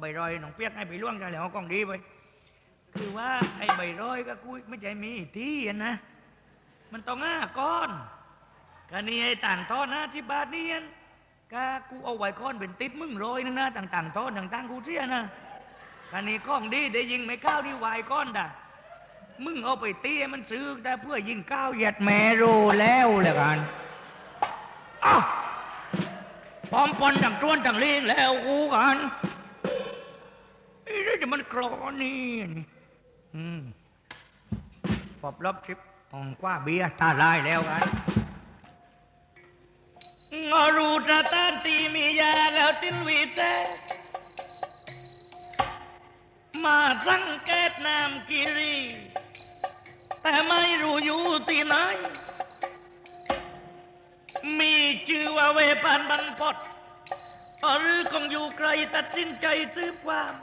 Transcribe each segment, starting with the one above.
ใบรอยหนองเปียกให้ไปล่วงกันแล้วเอากล้องดีไปคือว่าไอ้ใบรอยก็กูไม่ใช่มีที่นะ มันต้องห้าก้อนกันนี่ไอ้ต่างทอนะที่บาทนี่อันก็กูเอาไว้ก้อนเป็นติ๊บมึงโรยนึงนะต่างๆทอดต่างๆกูเสียนะกันนี่กล้องดีได้ยิงไม่ก้าวที่วายก้อนด่ะมึงเอาไปตีให้มันซื้อแต่เพื่อยิงก้าวเหยียดแมรูแล้วเลยกันอ้าวปอมปนต่างจ้วนต่างเลี้ยงแล้วกูกัน ไอ้เรื่มันกรอนี่นี่อืมปอบรอบทิปของกว่าเบียร์ตาลายแล้วกันงอรูตราตานตีมียาแล้วตินวีเตมาสังเกตนามกิรี แต่ไม่รู้อยู่ที่ไหน มีชื่อว่าเวปานบันพดหรือคงอยู่ไกลตัดสินใจซื้อความ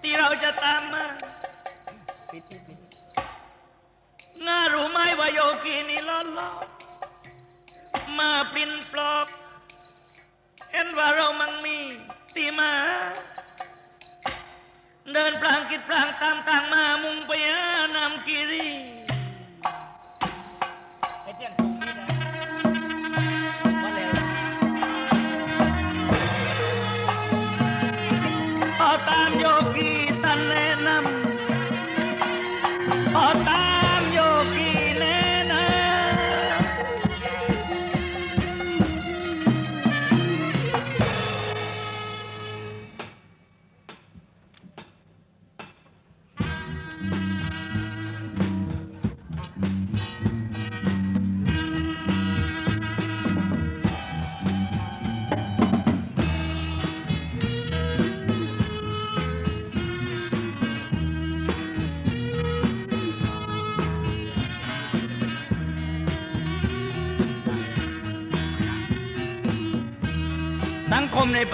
ที่เราจะตามมาน่ารู้ไหมว่าโยกีนี่ล้อล้อมาปลินปลอกเห็นว่าเรามันมีตีมา เดินปลางคิดปลางตามทางมามุ่งไปหานำกิรี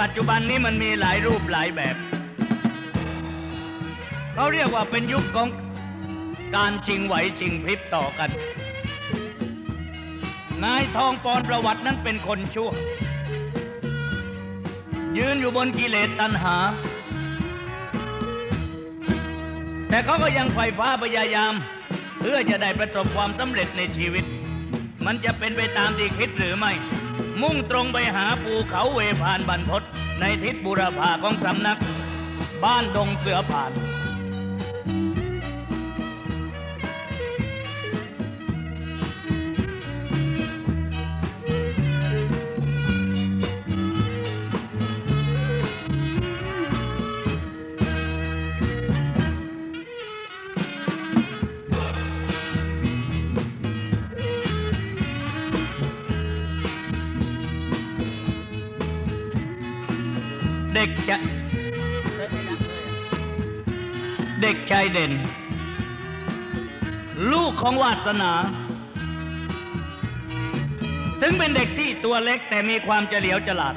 ปัจจุบันนี้มันมีหลายรูปหลายแบบเขาเรียกว่าเป็นยุคของการชิงไหวชิงพริบต่อกัน นายทองปอนประวัตินั้นเป็นคนชั่ว ยืนอยู่บนกิเลสตัณหา แต่เขาก็ยังไฟฟ้าพยายาม เพื่อจะได้ประสบความสำเร็จในชีวิต มันจะเป็นไปตามที่คิดหรือไม่ มุ่งตรงไปหาภูเขาเวพานบรรพตในทิศบุรพาของสำนัก บ้านดงเสือผ่าน ด็กชะเด็กชายเด่น ลูกของวาสนา ถึงเป็นเด็กที่ตัวเล็กแต่มีความเฉลียวฉลาด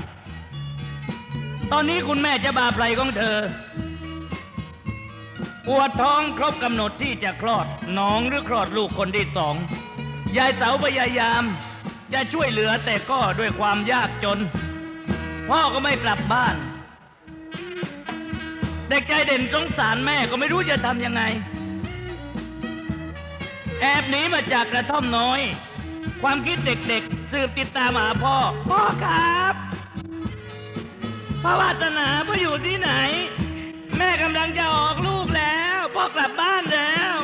ตอนนี้คุณแม่จะบาไพรของเธอปวดท้องครบกำหนดที่จะคลอดน้องหรือคลอดลูกคนที่สอง ยายเสาพยายาม จะช่วยเหลือแต่ก็ด้วยความยากจน พ่อก็ไม่กลับบ้าน เด็กใจเด่นสงสารแม่ก็ไม่รู้จะทำยังไง แอบหนีมาจากกระท่อมน้อย ความคิดเด็กๆ สืบติดตามหาพ่อ พ่อครับพ่อวาสนาพ่ออยู่ที่ไหน แม่กำลังจะออกลูกแล้ว พ่อกลับบ้านแล้ว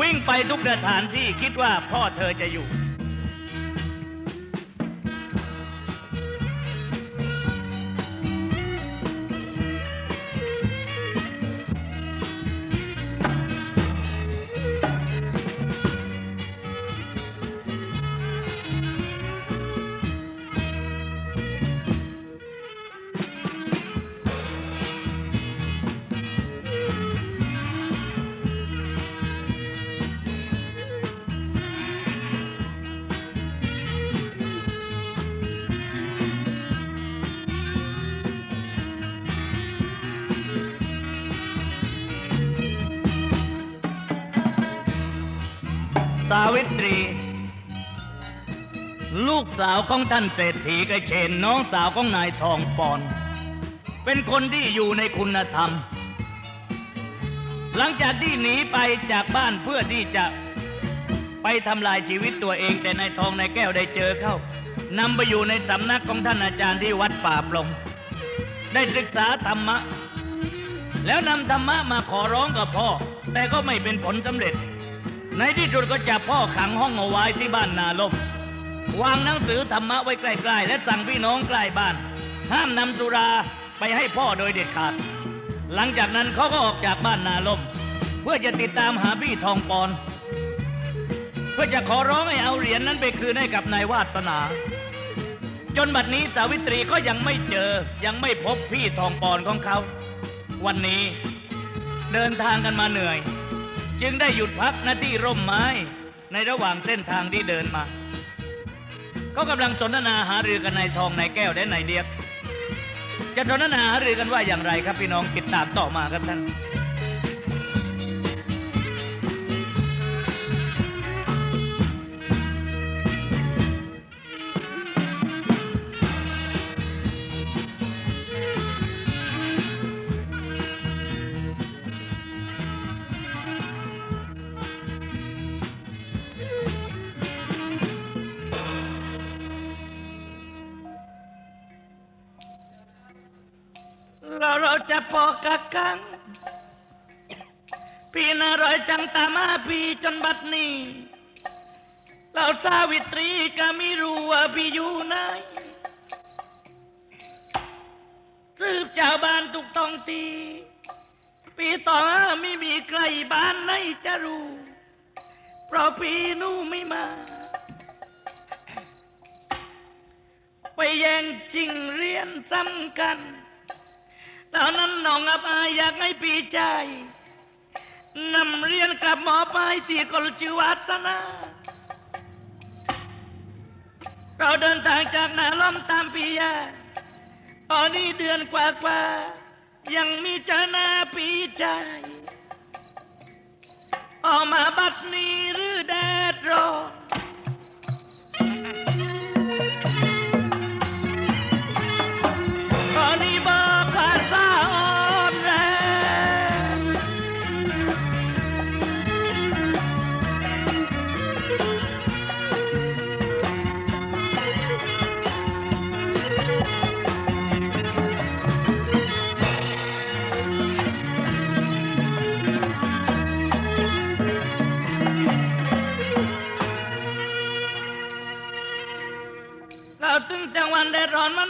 วิ่งไปทุกสถานที่คิดว่าพ่อเธอจะอยู่าวิตรี ลูกสาวของท่านเศรษฐีกระเชนน้องสาวของนายทองปอน เป็นคนที่อยู่ในคุณธรรม หลังจากที่หนีไปจากบ้านเพื่อที่จะไปทำลายชีวิตตัวเอง แต่นายทองนายแก้วได้เจอเข้านำไปอยู่ในสำนักของท่านอาจารย์ที่วัดป่าปลง ได้ศึกษาธรรมะ แล้วนำธรรมะมาขอร้องกับพ่อ แต่ก็ไม่เป็นผลสำเร็จ ในที่สุดก็จับพ่อขังห้องเอาไว้ที่บ้านนาลมวางหนังสือธรรมะไว้ใกล้ๆและสั่งพี่น้องใกล้บ้าน ห้ามนำสุราไปให้พ่อโดยเด็ดขาด หลังจากนั้นเขาก็ออกจากบ้านนาลม เพื่อจะติดตามหาพี่ทองปอน เพื่อจะขอร้องให้เอาเหรียญนั้นไปคืนให้กับนายวาสนา จนบัดนี้สาวิตรีก็ยังไม่เจอยังไม่พบพี่ทองปอนของเขา วันนี้เดินทางกันมาเหนื่อย จึงได้หยุดพักหน้าที่ร่มไม้ในระหว่างเส้นทางที่เดินมา เขากำลังสนทนาหารือกันายทองนายแก้วและนายเดียก จะสนทนาหารือกันว่าอย่างไรครับพี่น้องติดตามต่อมาครับท่าน อกกักกังพี่นารอยจังตามาพี่จนบัดนี้เราสาวิตรีก็ไม่รู้ว่าพี่อยู่ไหนสืบชาวบ้านทุกท้องตีพี่ต่อไม่มีใครบ้านไหนจะรู้ เพราะพี่นู่ไม่มา ไปแย่งชิงเรียนซ้ำกัน ตอนนั้นน้องอับอายอยากให้พี่ใจนำเรียนกับหมอไปที่กลจิวัฒนา เราเดินทางจากนาล้อมตามปียาตอนนี้เดือนกว่ากว่าๆยังมีเจาหน้าปีใจ ออกมาบัดนี้หรือแดดร้อน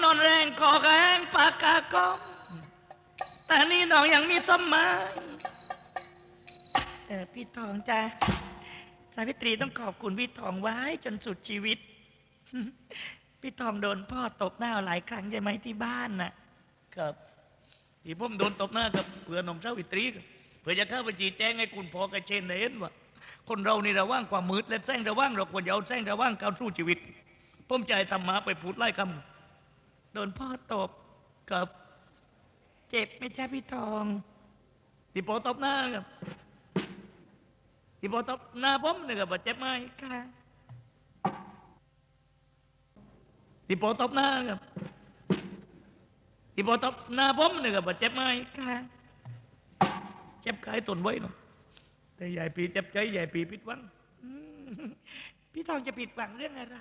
นอนแรงคอกระแหงปากกากอมแต่นี่น้องยังมีสมหมายเออพี่ทองจ้าสาวิตรีต้องขอบคุณพี่ทองไว้จนสุดชีวิต พี่ทองโดนพ่อตบหน้าหลายครั้งใช่ไหมที่บ้านน่ะ ครับที่ผมโดนตบหน้ากับเพื่อนของสาวิตรีเพื่อจะเข้าไปจีแจ้งให้คุณพ่อกระเชนเห็นว่าคนเรานี่ระว่างความมืดและแสงระว่างเราควรจะเอาแสงระว่างเข้าสู้ชีวิตผมใจธรรมะไปพูดไล่คำ โดนพ่อตบกับเจ็บไม่ใช่พี่ทองที่โปตบหน้าครับที่โปตบหน้าผมเนี่ยครับเจ็บไหมค่ะที่โปตบหน้าครับที่โปตบหน้าผมเนี่ยครับเจ็บไหมค่ะเจ็บกายตนไว้เนาะแต่ใหญ่ปีเจ็บใจใหญ่ปีผิดหวังพี่ทองจะผิดหวังเรื่องอะไร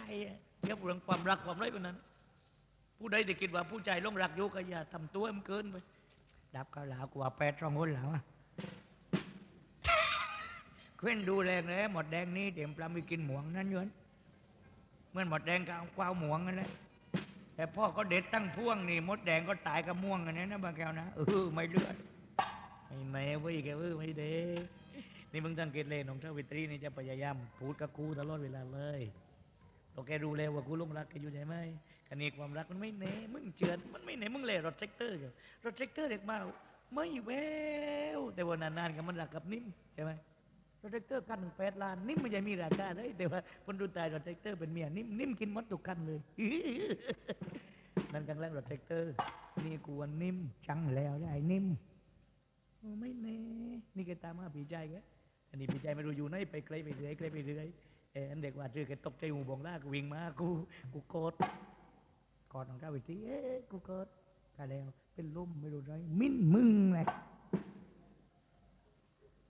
เรื่องเรื่องความรักความไรพวกนั้น ผู้ใดที่คิดว่าผู้ใจลงรักอยู่ก็อย่าทำตัวมันเกินไปดับข้าวหลาวกว่าแปดช่องคนหลาวเคว้นดูแรงเลยหมดแดงนี้เดี๋ยวปลาไปกินหมวงนั่นยวนเมื่อหมดแดงกับกวาวหมวงนั่นแหละแต่พ่อก็เด็ดตั้งพ่วงนี่มดแดงก็ตายกับม่วงกันนี้นะบางแก้วนะเออไม่เลือดไม่แม่เว้ยแกเออไม่เด้นี่มึงสังเกตเลยน้องเท้าวิตรีนี่จะพยายามพูดกับกูตลอดเวลาเลยเราแกรู้แล้วว่ากูหลงรักแกอยู่ใช่ไหม คันนี้ความรักมันไม่แน่มึงเจือนมันไม่แน่มึงเลยรถแท็กเตอร์กันรถแท็กเตอร์เด็กมาไม่แววแต่ว่านานๆกับมันรักกับนิ่มใช่ไหมรถแท็กเตอร์คันหนึ่งแปดล้านนิ่มมันจะมีราคาได้แต่ว่าคนดูตายรถแท็กเตอร์เป็นเมียนิ่มนิ่มกินมดทุกคันเลยนั่นกลางแรงรถแท็กเตอร์นี่กูว่านิ่มจังแล้วได้นิ่มไม่แน่นี่แกตามมาปีใจแกอันนี้ปีใจไม่รู้อยู่ไหนไปไกลไปเรื่อยไกลไปเรื่อยเอ็นเด็กว่าชื่อแกตกใจหูบองล่ากูวิ่งมากูกูโกดก อดน้องก้าวไปทีเอ๊ะกูโกดกาแล้วเป็นลมไม่รู้ไรมิ้นมึงเลย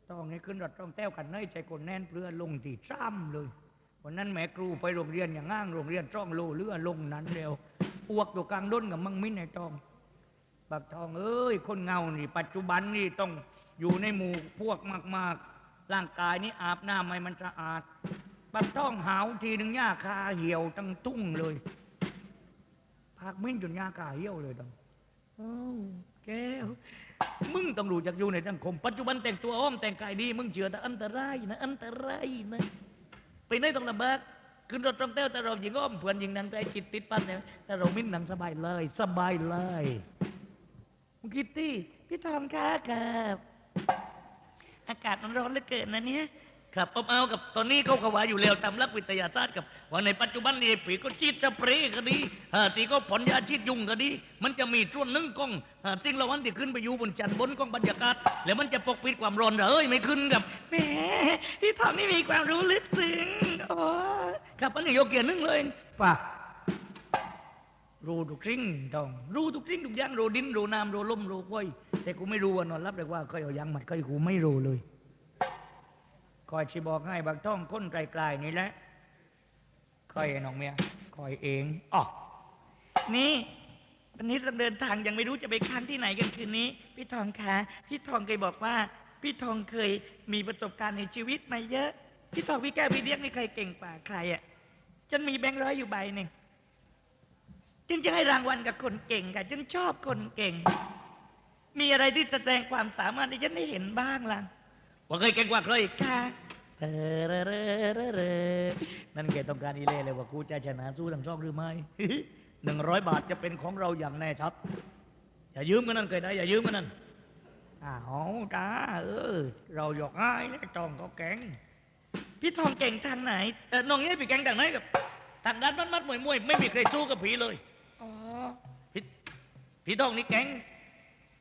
ต้องให้ขึ้นรถต้องแต้วกันเนยใจคนแน่นเปลือลงที่ซ้ำเลยวันนั้นแม่ครูไปโรงเรียนอย่างง่างโรงเรียนจ้องโลเรือลงนั้นเร็วอวกอยู่กลางด้นกับมังมิ้นในตองบักทองเอ้ยคนเงานี่ ปัจจุบันนี่ต้องอยู่ในหมู่พวกมากๆ ร่างกายนี่อาบน้ำให้มันสะอาดบักทองหาวทีหนึ่งหญ้าคาเหี่ยวตั้งตุ้งเลย พักมิ้นจนหญ้าคาเหี่ยวเลยต้องเอ้าแก้วมึงต้องรู้จักอยู่ในสังคม ปัจจุบันแต่งตัวอ้อมแต่งกายดี มึงเชื่อแต่อันตรายนะ อันตรายนะ ไปไหนต้องลำบากขึ้นรถต้องเต้วแต่เราหญิงอ้อมเพื่อนหญิงนั้นใกล้ชิดติดปันเนี่ยแต่เรามิ้นหนังสบายเลย สบายเลยคุณคิตตี้พี่ทองค่ะครับ อากาศมันร้อนเหลือเกินนะเนี่ย ครับผมเอากับตอนนี้เขาก็ว่าอยู่แล้วตามหลักวิทยาศาสตร์กับว่าในปัจจุบันนี้ผีก็ชีดสเปรย์ก็ดีอ่าตีก็ผลยาชีดยุงก็ดี มันจะมีส่วนหนึ่งกล้องอ่าสิ่งละวันที่ขึ้นไปอยู่บนจันทร์บนกล้องบรรยากาศ แล้วมันจะปกปิดความร้อนเหรอเอ้ยไม่ขึ้นกับแหมพี่ทองนี่มีความรู้ลึกซึ้งโอ้ครับอันนี้ยกเกียรติหนึงเลยป่ะรู้ทุกสิ่งต้องรู้ทุกสิ่งทุกอย่างรู้ดินรู้น้ำรู้ลมรู้ไฟแต่กูไม่รู้ว่านอนรับเลยว่าเคยเอายังมัดเคยกูไม่รู้เลยค อยชิบอกให้บางท่องค้นไกลๆนี่แหละคอยไอ้น้องเมียคอยเองอ๋อนี่วันนี้เราเดินทางยังไม่รู้จะไปค้างที่ไหนกันคืนนี้ พี่ทองคะพี่ทองเคยบอกว่า พี่ทองเคยมีประสบการณ์ในชีวิตมาเยอะพี่ทองพี่แก้วพี่เลี้ยงนี่ใครเก่งกว่าใครอะฉันมีแบงค์ร้อยอยู่ใบหนึ่งจึงจะให้รางวัลกับคนเก่งค่ะฉันชอบคนเก่ง มีอะไรที่แสดงความสามารถที่ฉันได้เห็นบ้างล่ะว่าเคยเก่งกว่าใครค่ะ เออเรอเรอเรอเรอนั่นแกต้องการอีเล่เลยว่ากูจะชนะสู้ทั้งช่องหรือไม่หนึ่งร้อยบาทจะเป็นของเราอย่างแน่ชัดอย่ายืมกันนั่นเคยได้อย่ายืมกันนั่นอ้าวจ้าเออ เราหยอกง่ายแล้วจองเขาแกงพี่ทองเก่งทางไหนเออน้องเนี่ยพี่แกงทางไหนกับทางด้านมัดมัดมวยมวยไม่มีใครสู้กับผีเลยอ๋อพี่พี่ต้องนี่แก๊ง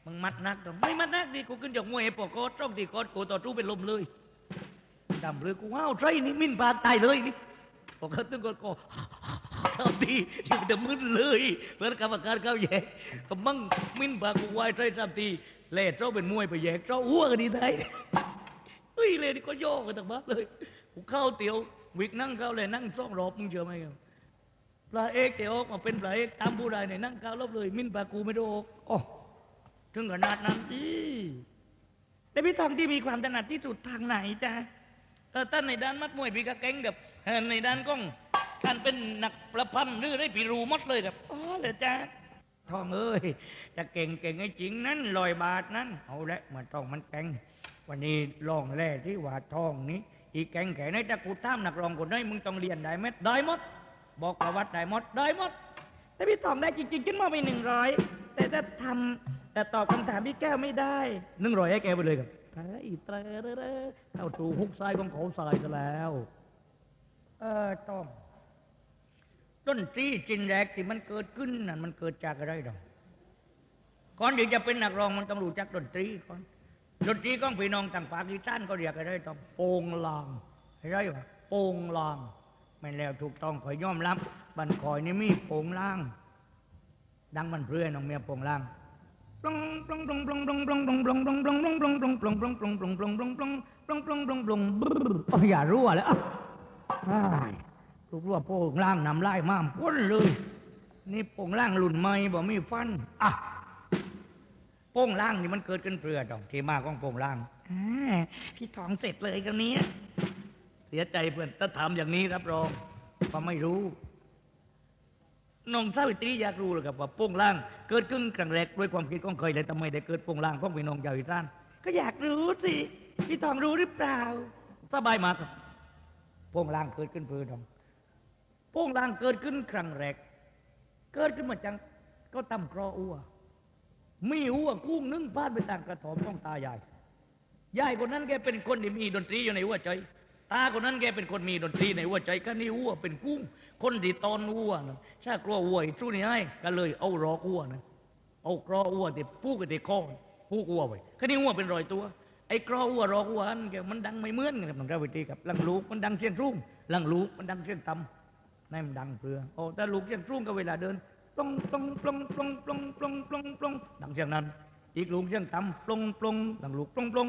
มึงมัดนักตรงไม่มัดนักดิกูขึ้นจากมวยไอ้ปอกโคตรจ้องตีโคตรกูต่อสู้เป็นลมเลย ดำเลยกูว้าวใจนี่มิ้นปลาตายเลยนี่ปอกโคตรตึงโคตรก็เข้าทีที่มันจะมึนเลยเพื่อนกรรมการเขาแย่ก็มั่งมิ้นปลากูไหวใจสามทีเล่เจ้าเป็นมวยไปแยกเจ้าอ้วกันดีได้เฮ้ยเลยนี่ก็โยกกันต่างบ้าเลยกูเข้าเตียววิกนั่งเข้าเลยนั่งซ่องรอบมึงเชื่อไหมครับปลาเอกเตออกมาเป็นปลาเอกตามผู้ใดในนั่งก้าวลบเลย มิ้นปลากูไม่ได้ออกอ๋อถึงขนาดนั้นอีแต่พี่ทองที่มีความถนัดที่สุดทางไหนจ๊ะ ท่านในด้านมัดมวยพี่ก็เก่งกับในด้านก้องการเป็นนักประพันธ์หรือได้ปีรูหมดเลยครับอ๋อเหรอจ๊ะทองเอ้ยจะเก่งเก่งให้จริงนั้นลอยบาทนั้นเอาละมันต้องมันแก่งวันนี้ลองแร่ที่ว่าทองนี้ อีแก่งแก่ไหนถ้ากูตามนักรองคนไหนมึงต้องเรียนได้ไหมได้หมด บอกประวัติได้หมดได้หมด แต่พี่ตอบได้จริงๆขึ้นมาไปหนึ่งร้อยแต่ถ้าทำแต่ตอบคำถามพี่แก้วไม่ได้หนึ่งร้อยให้แกไปเลยครับ ไอ้เตรเรเรเข้าถูกฮุกซ้ายของเขาทรายซะแล้ว เออต้องต้นตรีจินแรกที่มันเกิดขึ้นนั่นมันเกิดจากอะไรดอกก่อนที่จะเป็นนักร้องมันต้องรู้จักดนตรีก่อนดนตรีของพี่น้องต่างภาคอีสานก็เรียกอะไรต้องโปงลางอะไรวะโปงลางไม่แล้วถูกต้องขอยย่อมรับบันคอยนี่มีโป่งล่าง ดังมันเพื่อนน้องเมียโป่งล่าง อ๋ออย่ารั่วเลยอะลูกรั่วโป่งล่างนำไล่มามพ้นเลย นี่โป่งล่างหลุนไม่บ่มีฟันอะโป่งล่างนี่มันเกิดขึ้นเพื่อดอกที่มาของโป่งล่างอ่าพี่ทองเสร็จเลยกันนี้ เสียใจเพื่อนถ้าทำอย่างนี้รับรองว่าไม่รู้ น้องสาวิตรีอยากรู้เลยครับว่าโป้งล่าง เกิดขึ้นครั้งแรกด้วยความคิดของเคยเลยทำไมได้เกิดโป้งล่างของพี่น้องชาวอีสานก็อยากรู้สิพี่ทองรู้หรือเปล่า สบายมากครับโป้งล่างเกิดขึ้นเพื่อทำโป้งล่างเกิดขึ้นครั้งแรก เกิดขึ้นมาจังก็ตำครออัวมีอัวกุ้งนึ่งพาดไปต่างกระถอมของตายายยายคนนั้นแกเป็นคนที่มีดนตรีอยู่ในหัวใจ ตาคนนั้นแกเป็นคนมีดนตรีในหัวใจก็นี่วัวเป็นกุ้ง คนที่ตอนวัวนะถ้ากลัววัวสู้นี่ให้ก็เลยเอารอกวัวนะเอากรอวัวที่ผูกกับที่คอผูกวัวไว้ก็นี่วัวเป็นรอยตัวไอ้กรอหัวรอกหัวอันแกมันดังไม่เหมือนกันครับน้องเจ้าวิธีครับลังลูกมันดังเสียงรุ่งลังลูกมันดังเสียงต่ำนั่นมันดังเพื่อโอ้แต่ลูกเสียงรุ่งก็เวลาเดินปลงปลงปลงปลงปลงปลงปลงปลงดังเสียงนั้น อีกลูกเสียงต่ำปลงปลงดังลูกปลงปลง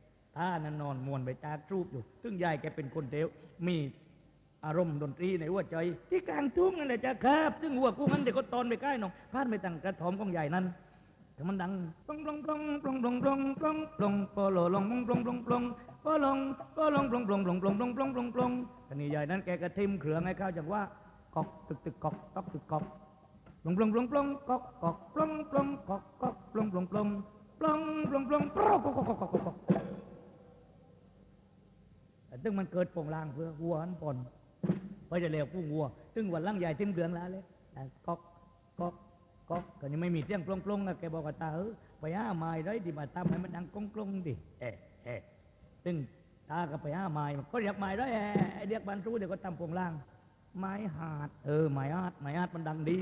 ท่านั่นนอนมวนไปตาทรูปอยู่ซึ่งยายแกเป็นคนเดียวมีอารมณ์ดนตรีในหัวใจ ที่กลางทุ่งนั่นแหละจ้ะครับ ซึ่งหัวกูงั้นเด็กก็ตอนไปใกล้น้องพลาดไปตั้งกระถมของใหญ่นั้นแต่มันดังปลงปลงปลงปลงปลงปลงปลงปลงปลลงปลงปลงปลงปลงปลงปลงปลงปลงปลงปลงปลงปลงปลงปลงทีนี้ใหญ่นั้นแกกระทิมเครื่องให้เข้าจากว่ากอกตึกตึกกอกตอกตึกกอกปลงปลงปลงปลงกอกกอกปลงปลงกอกกอกปลงปลงปลงปลงปลงปลงปลงกอกกอกกอกกอกกอกแตึงมันเกิดโป่งลางเพื่อหัวอันปนเพราะจะเร็วผู้วัวซึ่งวันล่างใหญ่ทิ้มเดือนแล้วเลยก๊อกก๊อกก๊อกก็ยังไม่มีเสียงปลงปลงๆอะแกบอกกับตาเออไปหาไม้ได้ที่มาทำให้มันดังกลงกลงดิเอะเอะซึ่งตาก็ไปหาไม้ก็เรียกไม้ได้เอะเรียกบรรทุเดี๋ยวก็ทำโปงลาง ไม้หาดเออไม้หาดไม้หาดมันดังดี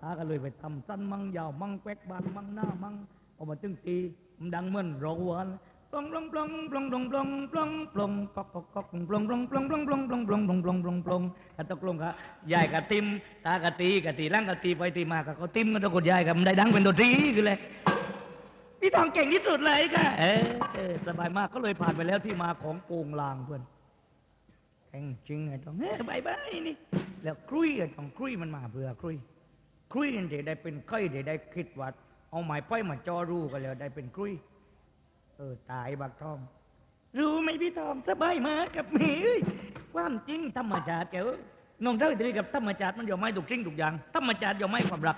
ตาก็เลยไปทำสั้นมั่งยาวมั่งแควกบานมั่งหน้ามั่งเอามาตึงตีมันดังเหมือนรอวัวน ปลงปลงปลงปลงปลงปลงปลงปลงก๊อกก๊อกก๊อกปลงปลงปลงปลงปลงปลงปลงปลงปลงปลงปลงกะตกลงครับยายกะติมตากะตีกะตีร่างกะตีไปตีมาก็เขาติมกันตะกดยายกับมันได้ดังเป็นดนตรีคือเลยพี่ทองเก่งที่สุดเลยค่ะเออสบายมากก็เลยผ่านไปแล้วที่มาของโปงลางเพื่อนแข่งจริงไอ้ตองเฮ้ยบายบายนี่ แล้วครุยไอ้ตองครุยมันมาเบื่อครุยครุยนี่จะได้เป็นไข้จะได้คิดว่าเอาไม้ป้อยมาจอรูกันแล้วได้เป็นครุย เออตายบักทอง รู้ไหมพี่ทองสบายมากกับเมยเอ้ยความจริงธรรมชาติแกเอ้ยน้องเท่าตีกับธรรมชาติมันยอมไม่ถูกสิ่งทุกอย่างธรรมชาติยอมไม่ความรัก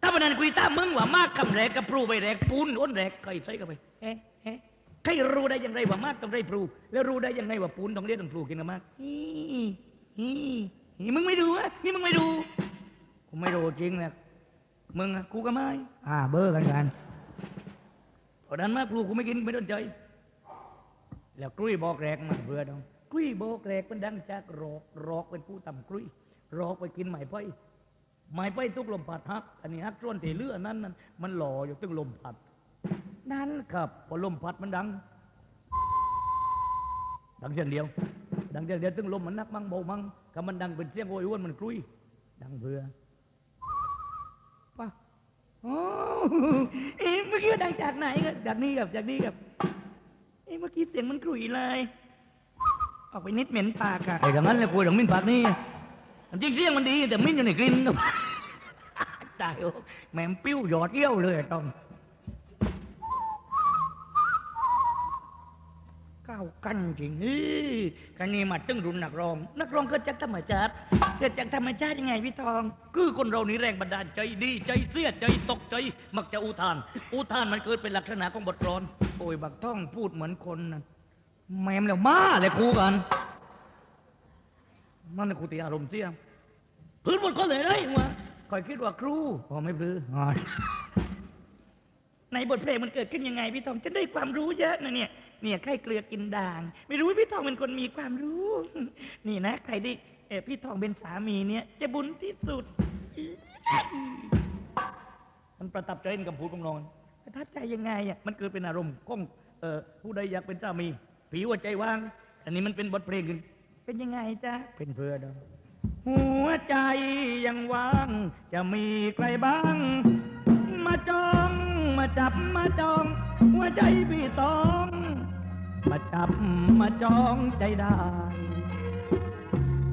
ถ้าวันนั้นคุยตามมึงว่ามากคำแรกกับพรูไปแรกปูนอ้นแรกใครใส่กันไปเอ๊ะเอ๊ะใครรู้ได้อย่างไรว่ามากต้องได้พลูแล้วรู้ได้ยังไงว่าปูนต้องเรียกต้องพลูกินกันมากฮีฮีฮีมึงไม่ดูอะนี่มึงไม่ดูกูไม่รู้จริงนะมึงอะกูก็ไม่อ่าเบอร์กันกัน เพราะนั้นมากพลูกูไม่กินไม่สนใจ แล้วกลุยบอกแรกมาเบื่อดองกลุยบอกแรกมันดังจากรอกรอกเป็นผู้ต่ำกลุยรอกไปกินไหมไฟไหมไฟทุกลมพัดฮัก อันนี้ฮักส่วนที่เลือนั้นนั้นมันหล่ออยู่ตึงลมพัด นั่นครับพอลมพัดมันดัง ดังเสียงเดียว ดังเสียงเดียวตึงลมมันนักมั่งเบามั่งก็มันดังเป็นเสียงโอยอ้วนมันกรุยดังเบื่อ เอ๊ะเมื่อกี้ดังจากไหนครับจากนี่ครับจากนี่ครับเอ๊ะเมื่อกี้เสียงมันกรุยเลย ออกไปนิดเหม็นปากอะไอ้ดังนั้นเลยคุยดังมิ้นปากนี่จริงเสียงมันดี แต่มิ้นอยู่ในกลิ่นตายโอ้แม่มปิ้วหยอดเยี่ยวเลยอะต้องากันจริงเฮ้ยกันนี้มาตึงรุ่นนักร้อง นักร้องเกิดจากธรรมชาติเกิดจากธรรมชาติยังไงพี่ทอง คือคนเรานี่แรงบันดาลใจดีใจเสียใจตกใจ มักจะอุทาน อุทานมันเกิดเป็นลักษณะของบทกลอนโอ้ยบักท่องพูดเหมือนคนนะแม่มแล้วมาเลยครูกันมันในครูตีอารมณ์เสียพื้นบนก็เลยเลยวะคอยคิดว่าครูพอไม่พลืออ๋อ ในบทเพลงมันเกิดขึ้นยังไงพี่ทองจะได้ความรู้เยอะนะเนี่ยเนี่ยใครเกลือกินด่าง ไม่รู้ว่าพี่ทองเป็นคนมีความรู้ นี่นะใครได้เออพี่ทองเป็นสามีเนี่ยจะบุญที่สุด มันประทับใจในคำพูดของนอนประทับใจยังไงอะมันเกิดเป็นอารมณ์ของเออผู้ใดอยากเป็นสามี ผีหัวใจว่าง อันนี้มันเป็นบทเพลงขึ้นเป็นยังไงจ๊ะเป็นเพื่อดองหัวใจยังว่าง จะมีใครบ้าง มาจอง มาจับมาจองหัวใจพี่ต้อง มาจับมาจองใจได้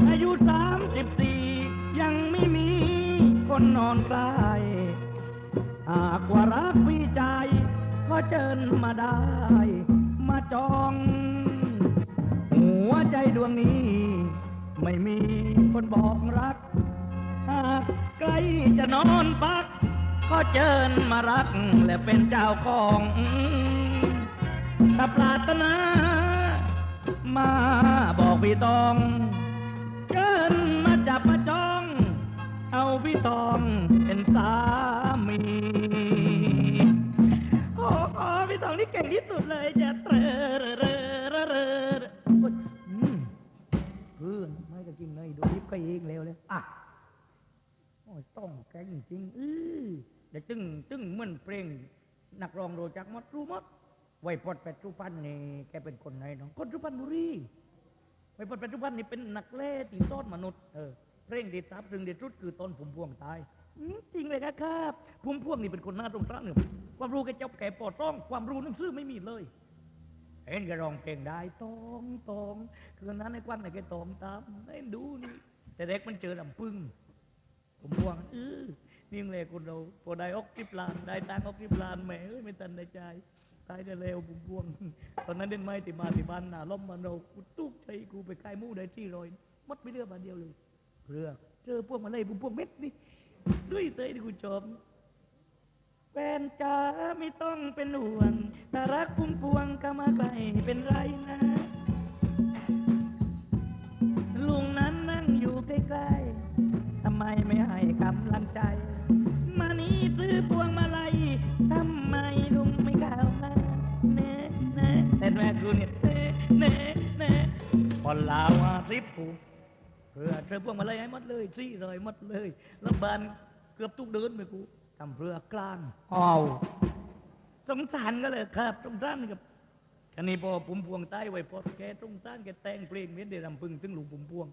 อายุสามสิบสี่ยังไม่มีคนนอนใกล้หากว่ารักพี่ใจก็เชิญมาได้ มาจอง หัวใจดวงนี้ ไม่มีคนบอกรัก หากใกล้จะนอนพัก ก็เชิญมารักและเป็นเจ้าของถ้าปรารถนา มาบอกพี่ตองเกินมาจับมาจอง เอาพี่ตองเป็นสามีโอ้โหพี่ตองนี่เก่งที่สุดเลยจะเตรอเรอเรอเรรเพื่อนไม่จะกินเลยดูยิบก็เองเร็วเลยอะโอ้ยต้องแกงจริงๆอือ เดี๋ยวจึงจึงเหมือนเพลงนักร้องโรจักมดรู้มดไวยพจน์เป็ดสุพรรณนี่แกเป็นคนไหนน้องคนสุพรรณบุรีไวยพจน์เป็ดสุพรรณนี่เป็นนักเล่ตีต้อนมนุษย์เออเพลงเด็ดทับถึงเด็ดรุดคือต้นผมพวงตายจริงเลยครับผมพวงนี่เป็นคนหน้าตรงตราเนี่ยความรู้แกเจ้าแก่ปอดต้อง ความรู้นังสือไม่มีเลยเห็นแกร้องเพลงได้ตองตองคือนั้นในควันไหนแกตองตามเห็นดูนี่แต่เด็กมันเจอลำพึ่งผมพวงเออ นี่เลยคนเราพอได้ออกกิบลานได้ตังค์ออกกิบลานแหมเอ้ยไม่ทันได้ใจายตายได้เร็วผมพวงตอนนั้นเด่นไม่ติมาติบ้านหนาล้มมันเรากูตุ๊กใจกูไปขายหมูได้ที่รอยหมดไปเรือบาทเดียวเลยเรือเจอพวกมาเลยผมพวงเม็ดนี่ด้วยเตยที่กูชอบแฟนจ๋าไม่ต้องเป็นห่วงถ้ารักพุ่มพวงก็มาไกลเป็นไรนะ ลุงนั้นนั่งอยู่ใกล้ๆทำไมไม่ให้กำลังใจ ลาวมาซิบผูเพื่อเธอพวงมาเลยให้มัดเลยสี่เลยมัดเลยแล้วบานเกือบทุกเดินไปกูทำเพื่อกลางอ้าวสงสารก็เลยครับสงสารกับคันนี้พอผมพวงใต้ไว้พอแกสงสารแกแต่งเพลงเมียนเดรำพึงถึงหลวงผมพวง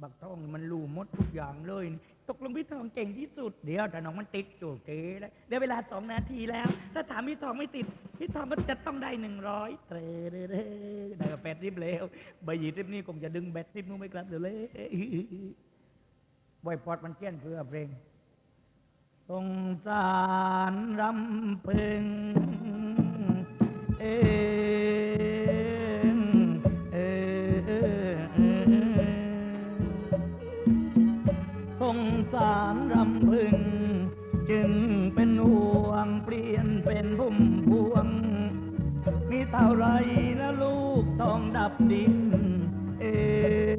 บักทองมันรู้มดทุกอย่างเลย ตกลงพี่ทองเก่งที่สุดเดี๋ยวแต่น้องมันติดโจเกแล้วเดี๋ยวเวลาสองนาทีแล้ว ถ้าถามพี่ทองไม่ติด พี่ทองก็จะต้องได้หนึ่งร้อยเตรเด้อเด้อได้แปดริบแล้วใบหยีริบนี่คงจะดึงแบตริบนู้นไม่กลับเดี๋ยวเลยบอยพอดมันเกี้ยนเพื่อเพลงสงสารรำพึงเอ พึงจึงเป็นห่วงเปลี่ยนเป็นพุ่มพวง มีเท่าไรนะลูกต้องดับดินเออ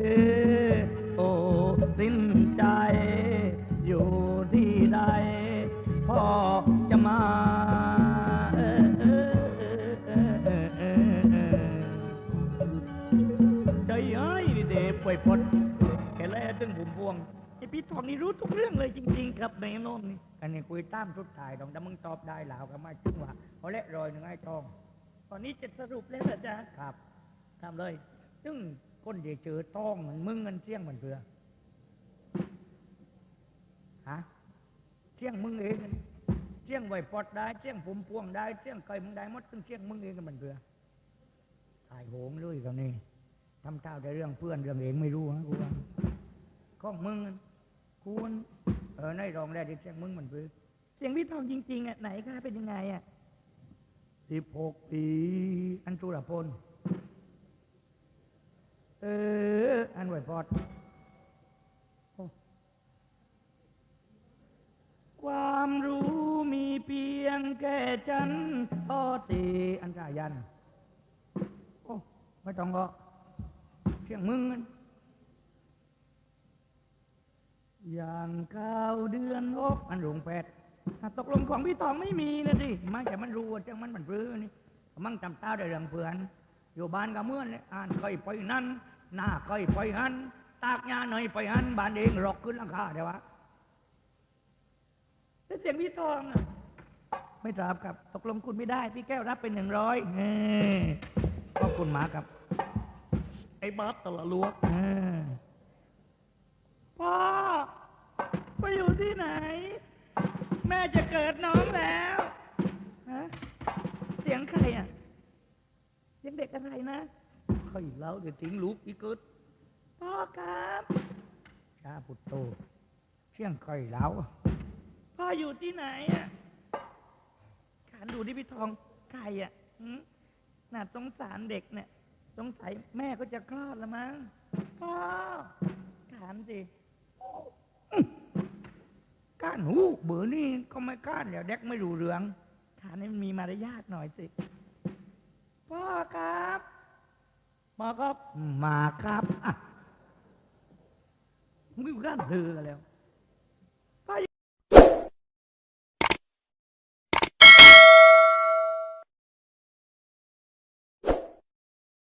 พี่ทองนี่รู้ทุกเรื่องเลยจริง ๆ ครับในโน่นนี่อันนี้คุยตามทุดถ่ายดองแต่มึงตอบได้หลาวก็มาจึงว่าเขาเละรอยหนึ่งไอ้ทอง ตอนนี้จะสรุปแล้วเหรอจ๊ะครับทำเลยซึ่งคนเดียเจอต้องมันมึงเงินเสี่ยงมันเพื่อฮะเสี่ยงมึงเองนั่นเสี่ยงไหวปอดได้เสี่ยงผมพวงได้เสี่ยงไก่มึงได้หมดซึ่งเสี่ยงมึงเองกันมันเพื่อถ่ายโหงเลยกับนี่ทำเท่าแต่เรื่องเพื่อนเรื่องเองไม่รู้ฮะกูว่าของมึงนั่น คุณเออในรองแล้ดิเสียงมึงมันเพื่อเสียงพี่ทองจริงๆอะไหนคะเป็นยังไงอะสิบหกปีอันจุรพลเออ อันไหวพอดความรู้มีเพียงแค่ฉันพอตีอันกายัน โอ้ ไม่ต้องก็เสียงมึงนั่น อย่างข้าวเดือนอกอันหลวงแปดอะตกลงของพี่ทองไม่มีนะสิมันแต่มันรู้ว่าจังมันมันรื้อนี่มั่งจำตาได้เรื่องเพื่อน อยู่บ้านก็เหมื่อนเลยอ่านเคยไปนั่นหน้าเคยไปหัน ตากยาหน่อยไปหันบ้านเองหลอกขึ้นราคาเดี๋ยววะแต่เสียงพี่ทองอะไม่ทราบครับ ตกลงคุณไม่ได้ พี่แก้วรับเป็นหนึ่งร้อยขอบคุณหมาครับ ไอ้บัสตะละลวกเออ พ่อไปอยู่ที่ไหน แม่จะเกิดน้องแล้วฮะเสียงใครอะเสียงเด็กอะไรนะค่อยเล่าเดี๋ยวทิ้งลูกอีกเกิดพ่อครับชาพุตโตเสียงค่อยเล่าพ่ออยู่ที่ไหนอะขานดูที่พี่ทองใครอะหืมน่าสงสารเด็กเนี่ยสงสัยแม่ก็จะคลอดแล้วมั้งพ่อขานสิ ก้านหูเบอร์นี่ก็ไม่ก้านเดี๋ยวเด็กไม่รู้เรื่องฐานนี้มันมีมารยาทหน่อยสิ พ่อครับ มาครับ มาครับอะมึงอยู่ร้านเธอกันแล้ว